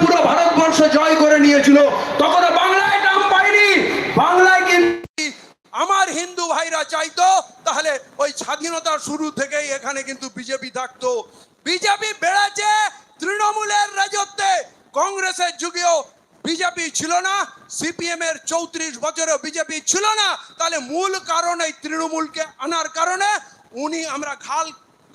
পুরো ভারতবর্ষ জয় করে নিয়েছিল। তখন বাংলায় নাম পাইনি বাংলায় কিন্তু আমার হিন্দু ভাইরা চাইতো, তাহলে ওই স্বাধীনতার শুরু থেকেই এখানে কিন্তু বিজেপি থাকতো। বিজেপি বেড়েছে তৃণমূলের রাজত্বে। কংগ্রেসের যুগেও বিজেপি ছিল না সিপিএম এর চৌত্রিশ বছরেও বিজেপি ছিল না। তাহলে মূল কারণ এই তৃণমূলকে আনার কারণে উনি আমরা খাল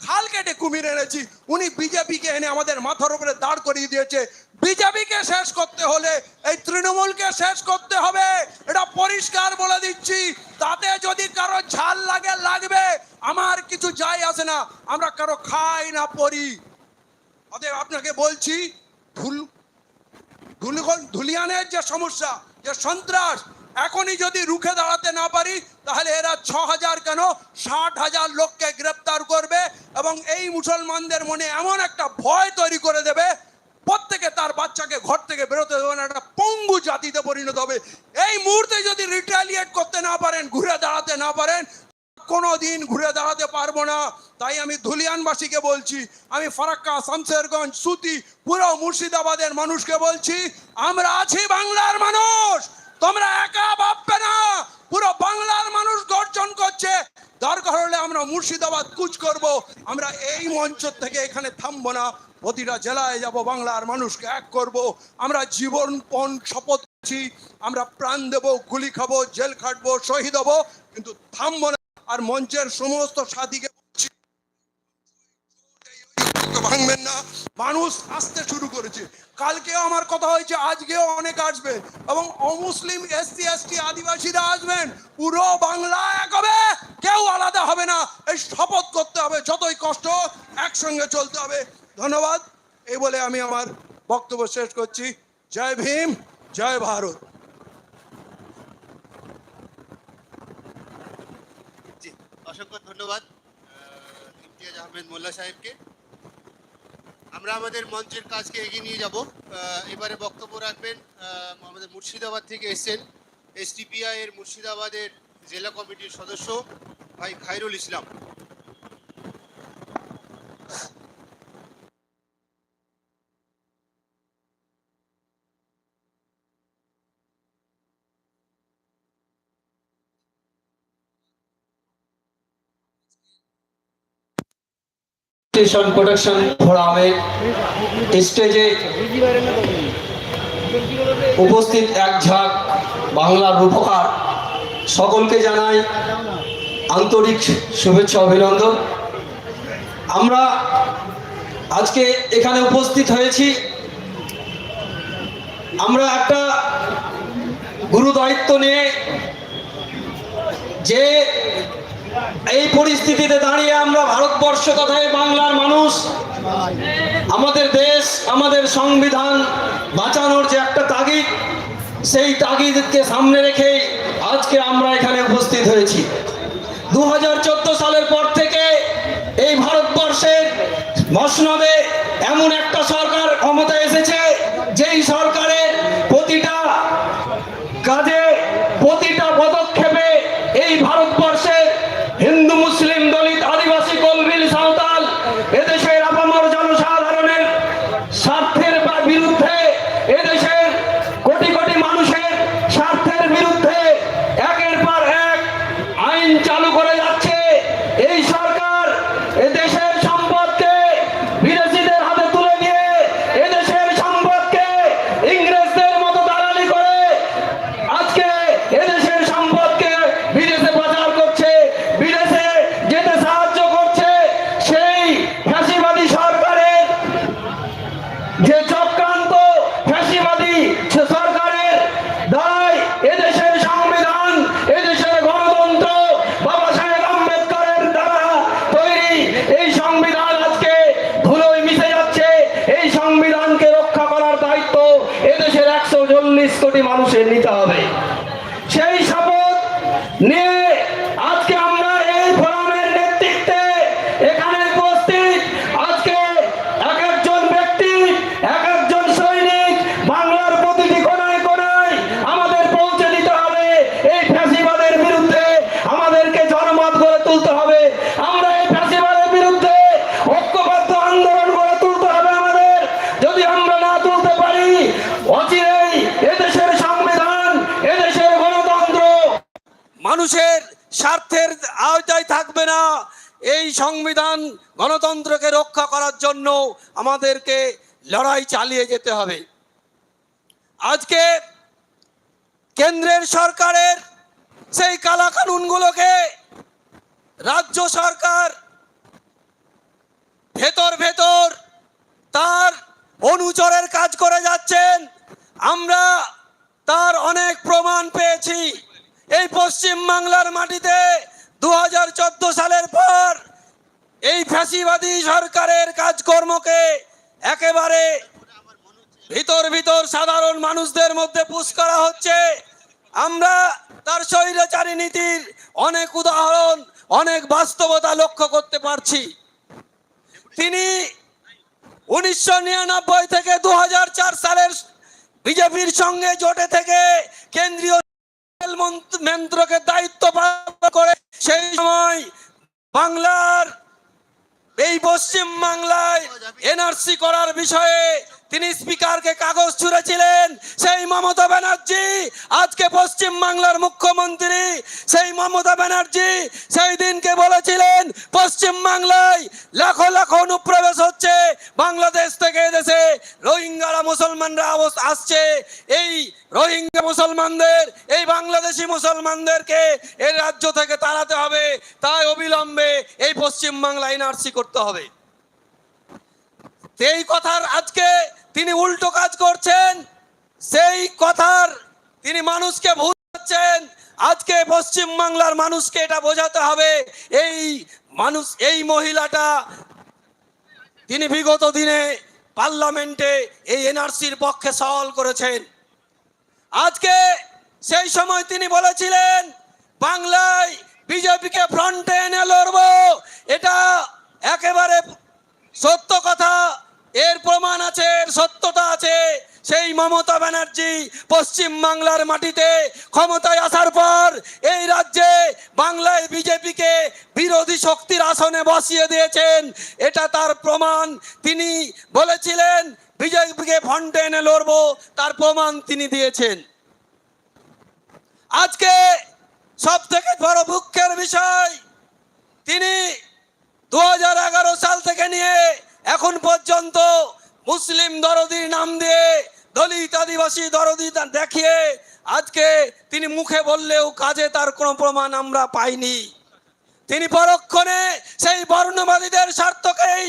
খাল কেটে কুমির এনেছি। উনি বিজেপিকে এনে আমাদের মাথার উপরে দাঁড় করিয়ে দিয়েছে। বিজেপিকে শেষ করতে হলে এই তৃণমূলকে শেষ করতে হবে। এটা পরিষ্কার বলে দিচ্ছি। তাতে যদি কারও ঝাল লাগে, লাগবে। আমার কিছু যায় আসে না। আমরা কারও খাই না পড়ি অতএব আপনাকে বলছি, ধুল ধুলিয়ানের যে সমস্যা, যে সন্ত্রাস এখনই যদি রুখে দাঁড়াতে না পারি, তাহলে এরা ছ হাজার কেন? ষাট হাজার লোককে গ্রেপ্তার করবে এবং এই মুসলমানদের মনে এমন একটা ভয় তৈরি করে দেবে, প্রত্যেকে তার বাচ্চাকে ঘর থেকে বেরোতে দেবে না, একটা পঙ্গু জাতিতে পরিণত হবে। এই মুহূর্তে যদি রিটালিয়েট করতে না পারেন, ঘুরে দাঁড়াতে না পারেন কোনো দিন ঘুরে দাঁড়াতে পারব না। তাই আমি ধুলিয়ানবাসীকে বলছি, আমি ফারাক্কা শামশেরগঞ্জ সুতি, পুরো মুর্শিদাবাদের মানুষকে বলছি, আমরা আছি বাংলার মানুষ! তোমরা একা ভাববে না। পুরো বাংলার মানুষ গর্জন করছে। দরকার হলে আমরা মুর্শিদাবাদ কুচ করব। আমরা এই মঞ্চ থেকে এখানে থামবো না। প্রতিটা জেলায় যাব, বাংলার মানুষকে এক করব। আমরা জীবন পণ শপথ করছি। আমরা প্রাণ দেব, গুলি খাব, জেল খাটবো, শহীদ হব। কিন্তু থামবো না। আর মঞ্চের সমস্ত সাথীকে ঐক্য ভাঙবেন না। মানুষ আসতে শুরু করেছে। কালকেও আমার কথা হয়েছে, আজকেও অনেক আসবে। এবং অমুসলিম এসসি, এসটি আদিবাসীরা আসবেন। পুরো বাংলা এক হবে, কেউ আলাদা হবে না। এই শপথ করতে হবে, যতই কষ্ট, একসঙ্গে চলতে হবে। ধন্যবাদ। এই বলে আমি আমার বক্তব্য শেষ করছি। জয় ভীম, জয় ভারত। অসংখ্য ধন্যবাদ ইমতিয়াজ আহমেদ মোল্লা সাহেবকে। আমরা আমাদের মঞ্চের কাজকে এগিয়ে নিয়ে যাব। এবারে বক্তব্য রাখবেন আমাদের মুর্শিদাবাদ থেকে এসেছেন এসটিপিআই এর মুর্শিদাবাদের জেলা কমিটির সদস্য ভাই খায়রুল ইসলাম। স্টেশন প্রোডাকশন ফোরামের স্টেজে উপস্থিত এক ঝাঁক বাংলার রূপকার। সকলকে জানাই আন্তরিক শুভেচ্ছা, অভিনন্দন। আমরা আজকে এখানে উপস্থিত হয়েছি। আমরা একটা গুরু দায়িত্ব নিয়ে যে এই পরিস্থিতিতে দাঁড়িয়ে আমরা ভারতবর্ষ তথা বাংলার মানুষ, আমাদের দেশ, আমাদের সংবিধান বাঁচানোর যে একটা তাগিদ, সেই তাগিদকে সামনে রেখে আজকে আমরা এখানে উপস্থিত হয়েছি। দু হাজার চোদ্দ সালের পর থেকে এই ভারতবর্ষের মসনদে এমন একটা সরকার ক্ষমতা এসেছে যেই সরকারের প্রতিটা কাজে প্রতিটা পদক্ষেপে এই ভারতবর্ষে হিন্দু মুসলিম দলিত আদিবাসী কলবিল সাঁওতাল এদেশের আপামর জনসাধারণের স্বার্থের বা বিরুদ্ধে এদেশের কোটি কোটি মানুষের স্বার্থের বিরুদ্ধে একের পর এক আইন চালু করে যাচ্ছে এই সরকার এদেশের সম্পদকে বিদেশিদের হাতে তুলে দিয়ে এদেশের সম্পদকে ইংরেজদের মতো দালালি করে আজকে এদেশের সম্পদকে বিদেশে পাচার করছে বিদেশে যেতে সাহায্য করছে সেই ফ্যাসিবাদী সরকারের যে চক্রান্ত ফ্যাসিবাদী সে সরকারের দায় এদেশের সংবিধান এদেশের গণতন্ত্র বাবা সাহেব আম্বেদকরের দ্বারা তৈরি এই সংবিধান আজকে ধুলোয় মিশে যাচ্ছে এই সংবিধানকে রক্ষা করার দায়িত্ব এদেশের একশো চল্লিশ কোটি মানুষের নিতে হবে সেই শপথ নিয়ে আজকে আমরা এই ফোরামের নেতৃত্বে এখানে উপস্থিত আজকে এক একজন ব্যক্তি এক একজন সৈনিক বাংলার প্রতিটি কোনায় কোনায় আমাদের পৌঁছে দিতে হবে এই ফ্যাসিবাদের বিরুদ্ধে আমাদেরকে জনমত গড়ে তুলতে হবে আমরা এই ফ্যাসিবাদের বিরুদ্ধে ঐক্যবদ্ধ আন্দোলন গড়ে তুলতে হবে আমাদের যদি আমরা না তুলতে পারি মানুষের স্বার্থের আওতায় থাকবে না। এই সংবিধান গণতন্ত্রকে রক্ষা করার জন্য আমাদেরকে লড়াই চালিয়ে যেতে হবে। আজকে কেন্দ্রের সরকারের সেই কালা কানুনগুলোকে রাজ্য সরকার ভেতর ভেতর তার অনুচরের কাজ করে যাচ্ছেন। আমরা তার অনেক প্রমাণ পেয়েছি। এই পশ্চিম বাংলার মাটিতে দু হাজার চোদ্দ সালের পর এই ফ্যাসিবাদী সরকারের কাজকর্মকে একেবারে ভিতর ভিতর সাধারণ মানুষদের মধ্যে পুশ করা হচ্ছে। আমরা তার স্বৈরাচারী নীতির অনেক উদাহরণ, অনেক বাস্তবতা লক্ষ্য করতে পারছি। তিনি উনিশশো নিরানব্বই থেকে দু হাজার চার সালের বিজেপির সঙ্গে জোটে থেকে কেন্দ্রীয় মন্ত্র- মন্ত্রকের দায়িত্ব পালন করে সেই সময় বাংলার এই পশ্চিম বাংলায় এনআরসি করার বিষয়ে তিনি স্পিকারকে কাগজ ছুঁড়েছিলেন। সেই মমতা ব্যানার্জি, আজকে পশ্চিম বাংলার মুখ্যমন্ত্রী, সেই মমতা ব্যানার্জি সেই দিনকে বলেছিলেন, পশ্চিম বাংলায় লাখো লাখো অনুপ্রবেশ হচ্ছে, বাংলাদেশ থেকে দেশে রোহিঙ্গারা, মুসলমানরা আসছে। এই রোহিঙ্গা মুসলমানদের, এই বাংলাদেশি মুসলমানদেরকে এই রাজ্য থেকে তাড়াতে হবে। তাই অবিলম্বে এই পশ্চিম বাংলা এনআরসি করতে হবে। সেই কথার আজকে তিনি উল্টো কাজ করছেন। সেই কথার তিনি মানুষকে ভুলাচ্ছেন আজকে পশ্চিম বাংলার মানুষকে এটা বোঝাতে হবে। এই মানুষ, এই মহিলাটা তিনি বিগত দিনে পার্লামেন্টে এই এনআরসির পক্ষে সওয়াল করেছেন। আজকে সেই সময় তিনি বলেছিলেন, বাংলায় বিজেপিকে ফ্রন্টে এনে লড়বো এটা একেবারে সত্য কথা এর প্রমাণ আছে এর সত্যতা আছে সেই মমতা ব্যানার্জি পশ্চিম বাংলার মাটিতে ক্ষমতায় আসার পর এই রাজ্যে বাংলায় বিজেপিকে বিরোধী শক্তির আসনে বসিয়ে দিয়েছেন। এটা তার প্রমাণ। তিনি বলেছিলেন, বিজেপিকে ফন্টে এনে লড়বো, তার প্রমাণ তিনি দিয়েছেন। আজকে সব থেকে বড় দুঃখের বিষয়, তিনি দু হাজার এগারো সাল থেকে নিয়ে এখন পর্যন্ত মুসলিম দরদির নাম দিয়ে দলিত আদিবাসী দরদি দেখিয়ে আজকে তিনি মুখে বললেও কাজে তার কোনো প্রমাণ আমরা পাইনি। তিনি পরক্ষণে সেই বর্ণবাদীদের স্বার্থকেই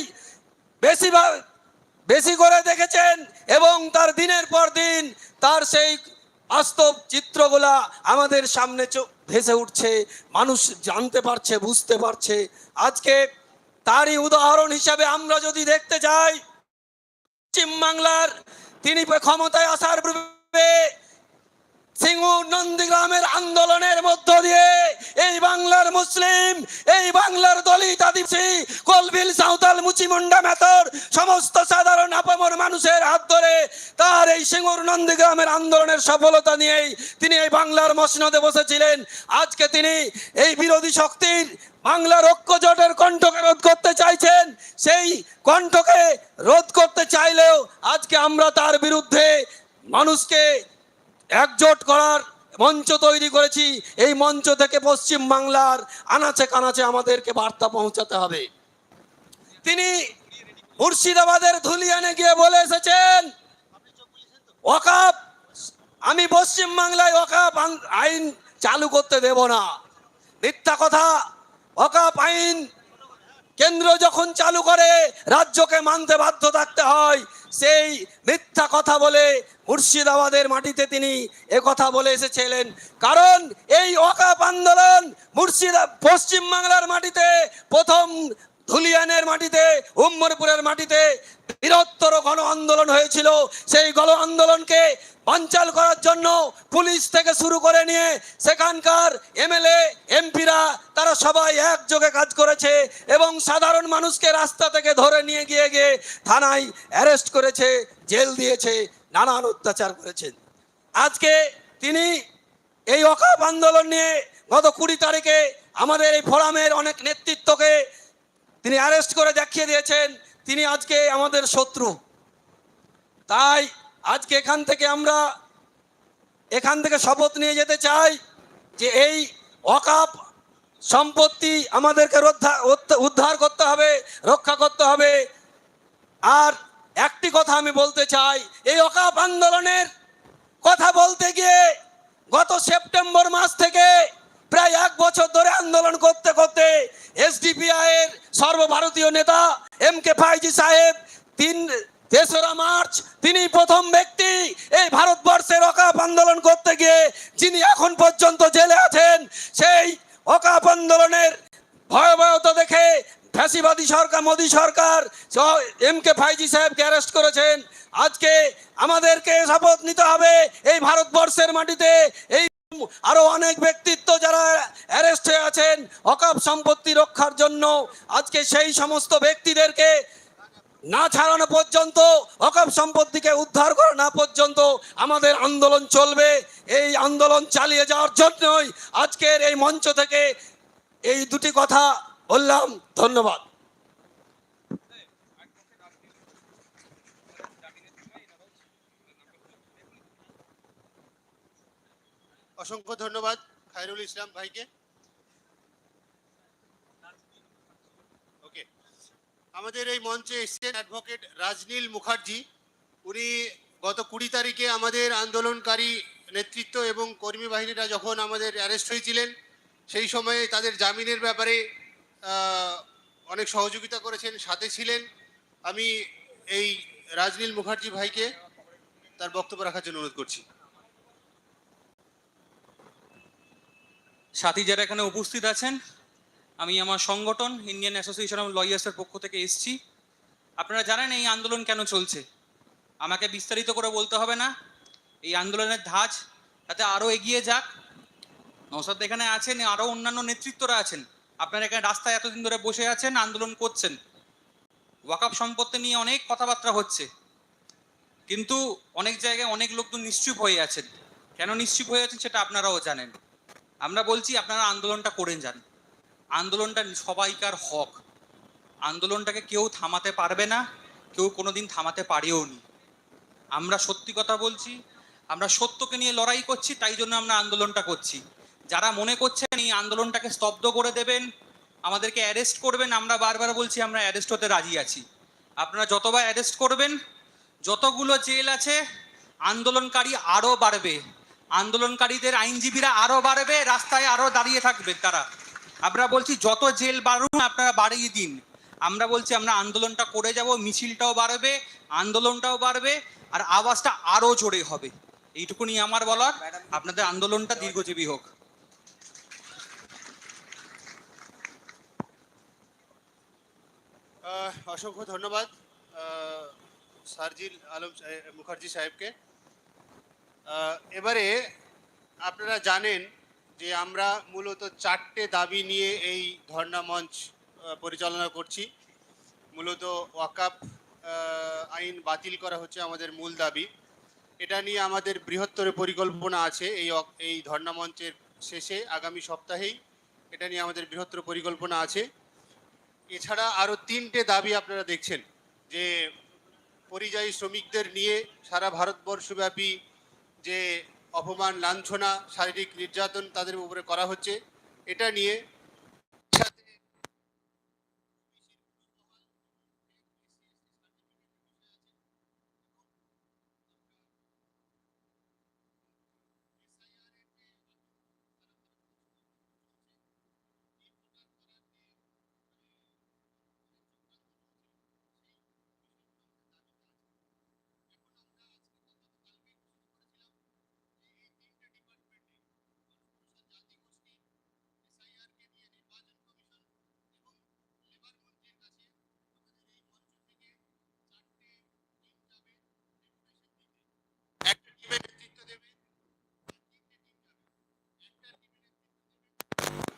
বেশি বেশি করে দেখেছেন এবং তার দিনের পর দিন তার সেই বাস্তব চিত্রগুলা আমাদের সামনে ভেসে উঠছে, মানুষ জানতে পারছে, বুঝতে পারছে। আজকে তারই উদাহরণ হিসাবে আমরা যদি দেখতে যাই পশ্চিম বাংলার তিনি ক্ষমতায় আসার পূর্বে সিঙ্গুর নন্দীগ্রামের আন্দোলনের মধ্য দিয়ে এই বাংলার মুসলিম, এই বাংলার দলিত আদিবাসী, কলবিল, সাঁওতাল মুচিমুন্ডা মেথর সমস্ত সাধারণ আপামর মানুষের হাত ধরে তার এই সিঙ্গুর নন্দীগ্রামের আন্দোলনের সফলতা নিয়েই তিনি এই বাংলার মসনদে বসেছিলেন। আজকে তিনি এই বিরোধী শক্তির বাংলার ঐক্য জোটের কণ্ঠকে রোধ করতে চাইছেন, সেই কণ্ঠকে রোধ করতে চাইলেও আজকে আমরা তার বিরুদ্ধে মানুষকে একজোট করার মঞ্চ তৈরি করেছি। এই মঞ্চ থেকে পশ্চিম বাংলার আনাচে কানাচে আমাদেরকে বার্তা পৌঁছাতে হবে। তিনি মুর্শিদাবাদের ধুলিয়ানে গিয়ে বলে এসেছেন ওকাপ আমি পশ্চিম বাংলায় ওকাপ আইন চালু করতে দেব না। মিথ্যা কথা ওকাপ আইন কেন্দ্র যখন চালু করে, রাজ্যকে মানতে বাধ্য থাকতে হয়, সেই মিথ্যা কথা বলে মুর্শিদাবাদের মাটিতে তিনি কথা বলে এসেছিলেন। কারণ এই ওয়াকাপ আন্দোলন মুর্শিদা পশ্চিমবাংলার মাটিতে প্রথম ধুলিয়ানের মাটিতে, উম্মরপুরের মাটিতে বৃহত্তর গণ আন্দোলন হয়েছিল। সেই গণ আন্দোলনকে বানচাল করার জন্য পুলিশ থেকে শুরু করে নিয়ে সেখানকার এমএলএ, এমপিরা, তারা সবাই একযোগে কাজ করেছে এবং সাধারণ মানুষকে রাস্তা থেকে ধরে নিয়ে গিয়ে গিয়ে থানায় অ্যারেস্ট করেছে, জেল দিয়েছে, নানান অত্যাচার করেছেন আজকে তিনি এই অকাপ আন্দোলন নিয়ে গত কুড়ি তারিখে আমাদের এই ফোরামের অনেক নেতৃত্বকে তিনি অ্যারেস্ট করে দেখিয়ে দিয়েছেন, তিনি আজকে আমাদের শত্রু। তাই আজকে এখান থেকে আমরা এখান থেকে শপথ নিয়ে যেতে চাই যে এই অকাপ সম্পত্তি আমাদেরকে উদ্ধার করতে হবে, রক্ষা করতে হবে। আর একটি কথা আমি বলতে চাই, এই অকাপ আন্দোলনের কথা বলতে গিয়ে গত সেপ্টেম্বর মাস থেকে প্রায় এক বছর ধরে আন্দোলন করতে করতে এসডিপিআই এর সর্বভারতীয় নেতা এম কে ফাইজি সাহেব, তিন তেসরা মার্চ, তিনি প্রথম ব্যক্তি এই ভারতবর্ষের অকাপ আন্দোলন করতে গিয়ে যিনি এখন পর্যন্ত জেলে আছেন, সেই অকাপ আন্দোলনের ভয়াবহতা দেখে ফ্যাসিবাদী সরকার, মোদী সরকার এম কে ফাইজি সাহেবকে অ্যারেস্ট করেছেন। আজকে আমাদেরকে শপথ নিতে হবে এই ভারতবর্ষের মাটিতে, এই আরও অনেক ব্যক্তিত্ব যারা অ্যারেস্ট হয়ে আছেন অকাপ সম্পত্তি রক্ষার জন্য। আজকে সেই সমস্ত ব্যক্তিদেরকে না ছাড়ানো পর্যন্ত, অকাপ সম্পত্তিকে উদ্ধার করা না পর্যন্ত আমাদের আন্দোলন চলবে। এই আন্দোলন চালিয়ে যাওয়ার জন্যই আজকের এই মঞ্চ থেকে এই দুটি কথা বললাম। ধন্যবাদ। অসংখ্য ধন্যবাদ খায়রুল ইসলাম ভাইকে। ওকে আমাদের এই মঞ্চে এসছেন অ্যাডভোকেট রাজনীল মুখার্জি। উনি গত কুড়ি তারিখে আমাদের আন্দোলনকারী নেতৃত্ব এবং কর্মী বাহিনীরা যখন আমাদের অ্যারেস্ট হয়েছিলেন, সেই সময়ে তাদের জামিনের ব্যাপারে অনেক সহযোগিতা করেছেন, সাথে ছিলেন। আমি এই রাজনীল মুখার্জি ভাইকে তার বক্তব্য রাখার জন্য অনুরোধ করছি। সাথী যারা এখানে উপস্থিত আছেন, আমি আমার সংগঠন ইন্ডিয়ান অ্যাসোসিয়েশন অফ লয়ার্সের পক্ষ থেকে এসেছি। আপনারা জানেন এই আন্দোলন কেন চলছে? আমাকে বিস্তারিত করে বলতে হবে না। এই আন্দোলনের ধাঁচ যাতে আরও এগিয়ে যাক। নৌসাদ এখানে আছেন আরও অন্যান্য নেতৃত্বরা আছেন। আপনারা এখানে রাস্তায় এতদিন ধরে বসে আছেন, আন্দোলন করছেন। ওয়াকাপ সম্পত্তি নিয়ে অনেক কথাবার্তা হচ্ছে। কিন্তু অনেক জায়গায় অনেক লোকজন নিশ্চুপ হয়ে আছেন। কেন নিশ্চুপ হয়ে আছেন সেটা আপনারাও জানেন। আমরা বলছি আপনারা আন্দোলনটা করে যান। আন্দোলনটা সবাইকার হক। আন্দোলনটাকে কেউ থামাতে পারবে না, কেউ কোনোদিন থামাতে পারেও নি। আমরা সত্যি কথা বলছি, আমরা সত্যকে নিয়ে লড়াই করছি, তাই জন্য আমরা আন্দোলনটা করছি। যারা মনে করছেন এই আন্দোলনটাকে স্তব্ধ করে দেবেন, আমাদেরকে অ্যারেস্ট করবেন, আমরা বারবার বলছি আমরা অ্যারেস্ট হতে রাজি আছি। আপনারা যতবার অ্যারেস্ট করবেন, যতগুলো জেল আছে, আন্দোলনকারী আরও বাড়বে। আন্দোলনকারীদের আইনজীবীরা আরও বাড়বে, রাস্তায় আরও দাঁড়িয়ে থাকবে তারা। আমরা বলছি, যত জেল বাড়ুন, আপনারা বাড়িয়ে দিন। আমরা বলছি, আমরা আন্দোলনটা করে যাব, মিছিলটাও বাড়বে, আন্দোলনটাও বাড়বে, আর আওয়াজটা আরও জোরে হবে। এইটুকুনি আমার বলার। আপনাদের আন্দোলনটা দীর্ঘজীবী হোক। অসংখ্য ধন্যবাদ সারজিল আলম মুখার্জি সাহেবকে। এবারে আপনারা জানেন যে আমরা মূলত চারটে দাবি নিয়ে এই ধর্ণা মঞ্চ পরিচালনা করছি। মূলত ওয়াকাপ আইন বাতিল করা হচ্ছে আমাদের মূল দাবি। এটা নিয়ে আমাদের বৃহত্তর পরিকল্পনা আছে এই এই ধর্ণা মঞ্চের শেষে, আগামী সপ্তাহেই। এটা নিয়ে আমাদের বৃহত্তর পরিকল্পনা আছে। এছাড়া আরও তিনটে দাবি আপনারা দেখছেন যে পরিযায়ী শ্রমিকদের নিয়ে সারা ভারতবর্ষব্যাপী যে অপমান লাঞ্ছনা শারীরিক নির্যাতন তাদের উপরে করা হচ্ছে এটা নিয়ে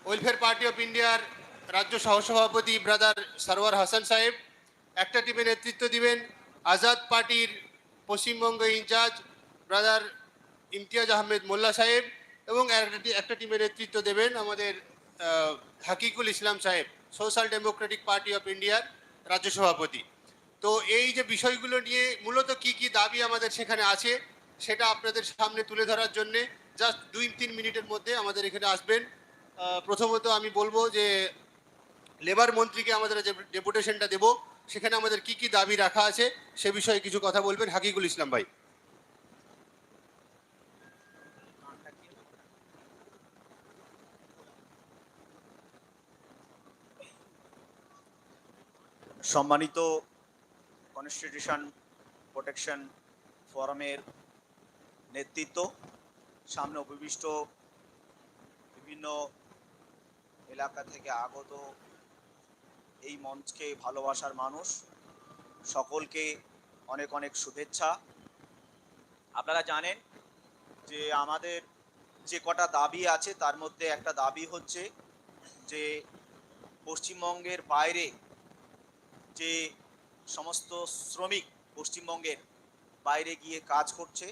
ওয়েলফেয়ার পার্টি অফ ইন্ডিয়ার রাজ্য সহসভাপতি ব্রাদার সরওয়ার হাসান সাহেব, একটা টিমের নেতৃত্ব দিবেন আজাদ পার্টির Paschimbanga in charge brother Imtiaz Ahmed Molla saheb এবং একটা টিমের নেতৃত্ব দেবেন আমাদের হাকিকুল ইসলাম সাহেব, সোশ্যাল ডেমোক্রেটিক পার্টি অফ ইন্ডিয়ার রাজ্য সভাপতি। তো এই যে বিষয়গুলো নিয়ে মূলত কি কি দাবি আমাদের সেখানে আছে, সেটা আপনাদের সামনে তুলে ধরার জন্যে জাস্ট দুই তিন মিনিটের মধ্যে আমাদের এখানে আসবেন। প্রথমত আমি বলব যে, লেবার মন্ত্রীকে আমাদের যে ডেপুটেশনটা দেব, সেখানে আমাদের কি কি দাবি রাখা আছে, সে বিষয়ে কিছু কথা বলবেন। হাকিকুল ইসলাম ভাই। সম্মানিত কনস্টিটিউশন প্রোটেকশন ফোরামের নেতৃত্ব, সামনে উপবিষ্ট বিভিন্ন এলাকা থেকে আগত এই মঞ্চকে ভালোবাসার মানুষ, সকলকে অনেক অনেক শুভেচ্ছা। আপনারা জানেন যে আমাদের যে কটা দাবি আছে, তার মধ্যে একটা দাবি হচ্ছে যে পশ্চিমবঙ্গের বাইরে যে সমস্ত শ্রমিক পশ্চিমবঙ্গের বাইরে গিয়ে কাজ করছে,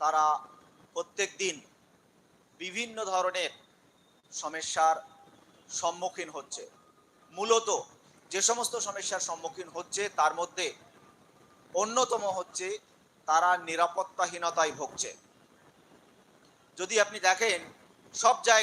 তারা প্রত্যেক দিন বিভিন্ন ধরনের সমস্যার সম্মুখীন হচ্ছে। মূলত যে সমস্ত সমস্যার সম্মুখীন হচ্ছে, তার মধ্যে অন্যতম হচ্ছে তারা নিরাপত্তাহীনতায় ভুগছে। যদি আপনি দেখেন, সব জায়গায়